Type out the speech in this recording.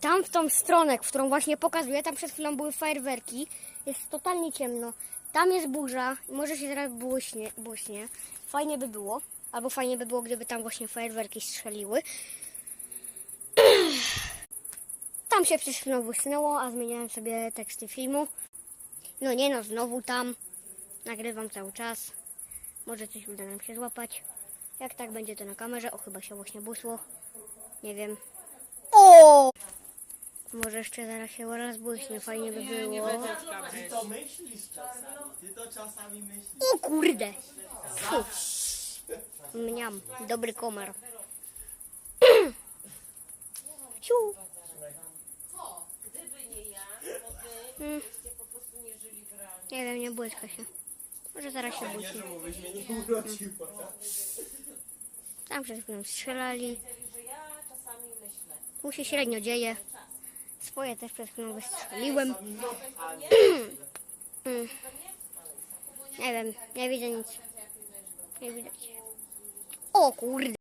tam w tą stronę, którą właśnie pokazuję, tam przed chwilą były fajerwerki, jest totalnie ciemno. Tam jest burza, może się zaraz błyśnie, błyśnie. Fajnie by było, albo fajnie by było, gdyby tam właśnie fajerwerki strzeliły. Tam się przed chwilą błysnęło, a zmieniałem sobie teksty filmu. No nie no, znowu tam. Nagrywam cały czas. Może coś uda nam się złapać. Jak tak będzie to na kamerze. O, chyba się właśnie błysło. Nie wiem. O! Może jeszcze zaraz się raz błyśnie, fajnie by było. Ty to myślisz czasami. Ty to czasami myślisz. O kurde! Mniam, dobry komar. Ciu. Gdyby nie ja, to byście po prostu nie żyli w realu. Nie wiem, nie błyska się. Może zaraz się Nie, błyśnie. że mówisz, mnie nie urodziło. Tam przed chwilą strzelali. Tu się średnio dzieje. Swoje też przed chwilą wystrzeliłem. Mm. Nie wiem, nie widzę nic. Nie widać. O kurde.